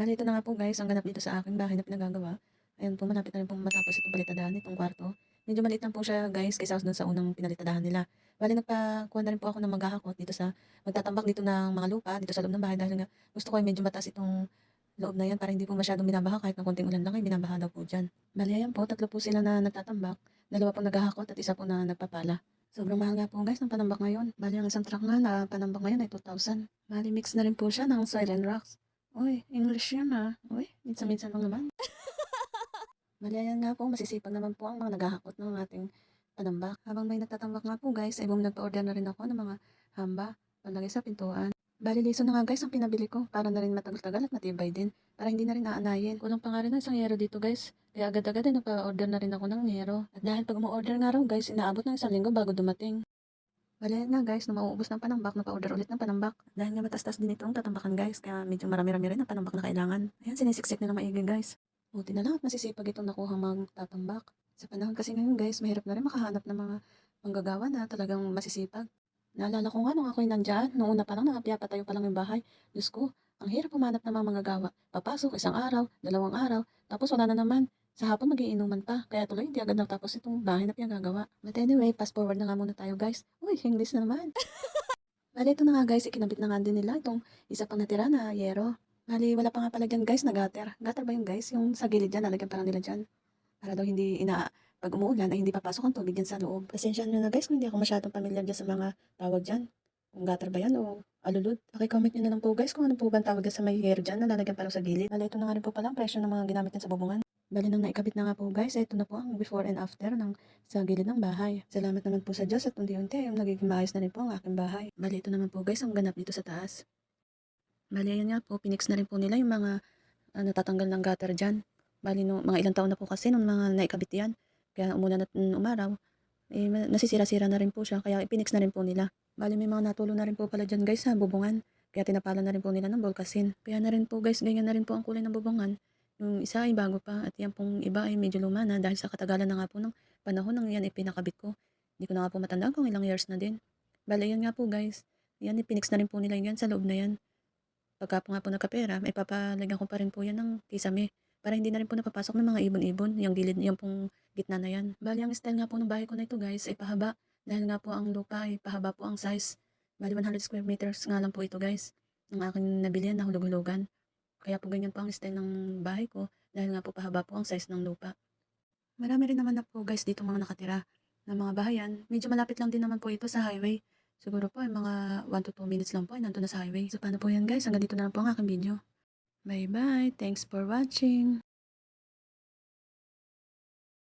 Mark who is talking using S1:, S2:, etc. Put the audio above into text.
S1: Bali, ito na nga po guys, ang ganap dito sa aking bahay na pinagagawa. Ayan po, malapit na rin po matapos itong palitadahan itong kwarto. Medyo maliit lang po siya guys, kaysa dun sa unang pinalitadahan nila. Bali, nagpakuha na rin po ako ng maghahakot dito sa, magtatambak dito ng mga lupa, dito sa loob ng bahay dahil nga gusto ko ay medyo mataas itong loob na yan para hindi po masyadong binabaha kahit ng konting ulan lang ay binabaha daw po dyan. Bali, ayan po, tatlo po sila na nagtatambak, dalawa po naghahakot at isa po na nagpapala. Sobrang mahal nga po guys ng panambak ngayon. Bali, ang isang truck nga na panambak ngayon ay 2,000. Bali, mix na rin po siya ng soil rocks. Uy, English yan ah. Uy, minsan-minsan lang naman. Bali, ayan nga po, masisipag naman po ang mga naghahakot ng ating panambak. Habang may nagtatambak nga po guys, ay bum nagpa-order na rin ako ng mga hamba, panlagay sa pintuan. Bali, liso na nga guys ang pinabili ko para na rin matagal-tagal at matibay din. Para hindi na rin aanayin. Kulang pa nga rin ng isang yero dito guys. Kaya agad-agad ay nagpa-order na rin ako ng yero. At dahil pag umu-order nga raw guys, inaabot ng isang linggo bago dumating. Ayan nga guys, na mauubos ng panambak, nagpa-order ulit ng panambak. Dahil nga matastas din itong tatambakan guys, kaya medyo marami-rami rin ang panambak na kailangan. Ayan, sinisiksik na ng maigi guys. Buti na lang at masisipag itong nakuha magtatambak. Sa panahon kasi ngayon guys, mahirap na rin makahanap ng mga manggagawa na talagang masisipag. Naalala ko nga nung ako'y nandyan, nung una pa lang nakapiyapatayo pa lang yung bahay. Diyos ko, ang hirap pumanap ng mga manggagawa. Papasok isang araw, dalawang araw, tapos wala na naman. Sa hapon magiinuman pa, kaya tuloy hindi agad natapos itong bahay na pinagagawa. But anyway, fast forward na nga muna tayo guys. Uy, English na naman. Bali, ito na nga guys, ikinabit na nga din nila itong isa pang natira na yero. Bali, wala pa nga pala dyan guys na gutter. Gutter ba yung guys? Yung sa gilid dyan, lalagyan pa lang nila dyan. Para daw hindi ina... Pag umuulan ay hindi papasok ang tubig dyan sa loob. Pasensya nyo na guys kung hindi ako masyadong pamilyar dyan sa mga tawag dyan. Kung gutter ba yan o alulod. Pakicomment nyo na lang po guys kung ano po ba ang tawag dyan sa may hair dyan na lalagyan pa lang sa gilid. Bali, ito na nga rin po pala ang presyo ng mga ginamit dyan sa bubungan. Bali nang naikabit na nga po guys, ito na po ang before and after ng sa gilid ng bahay. Salamat naman po sa Diyos at unti-unti ay nagiging maayos na rin po ang aking bahay. Bali ito naman po guys ang ganap dito sa taas. Bali ayan nga po, pinix na rin po nila yung mga ah, natatanggal ng gutter dyan. Bali no, mga ilang taon na po kasi nung mga naikabit yan. Kaya umulan at mm, umaraw, eh, nasisira-sira na rin po siya. Kaya ipinix na rin po nila. Bali may mga natulo na rin po pala dyan guys sa bubungan. Kaya tinapala na rin po nila ng bolkasin. Kaya na rin po guys, ganyan na rin po ang kulay ng bubungan. Yung isa ay bago pa at yan pong iba ay medyo luma na dahil sa katagalan na nga po ng panahon nang yan ipinakabit ko. Hindi ko na nga po matandaan kung ilang years na din. Bale, yan nga po guys. Yan, ipinix na rin po nila yan sa loob na yan. Pagka po nga po nagkapera, may papalagyan ko pa rin po yan ng kisame. Para hindi na rin po napapasok ng mga ibon-ibon. Yung gilid, yung pong gitna na yan. Bali, ang style nga po ng bahay ko na ito guys ay pahaba. Dahil nga po ang lupa ay pahaba po ang size. Bali, 100 square meters nga lang po ito guys. Ang aking nabilihan na hulog-hulugan. Kaya po ganyan po ang style ng bahay ko. Dahil nga po pahaba po ang size ng lupa. Marami rin naman na po guys dito mga nakatira ng mga bahayan. Medyo malapit lang din naman po ito sa highway. Siguro po ay mga 1 to 2 minutes lang po ay nandun na sa highway. So paano po yan guys? Hanggang dito na lang po ang aking video. Bye bye. Thanks for watching.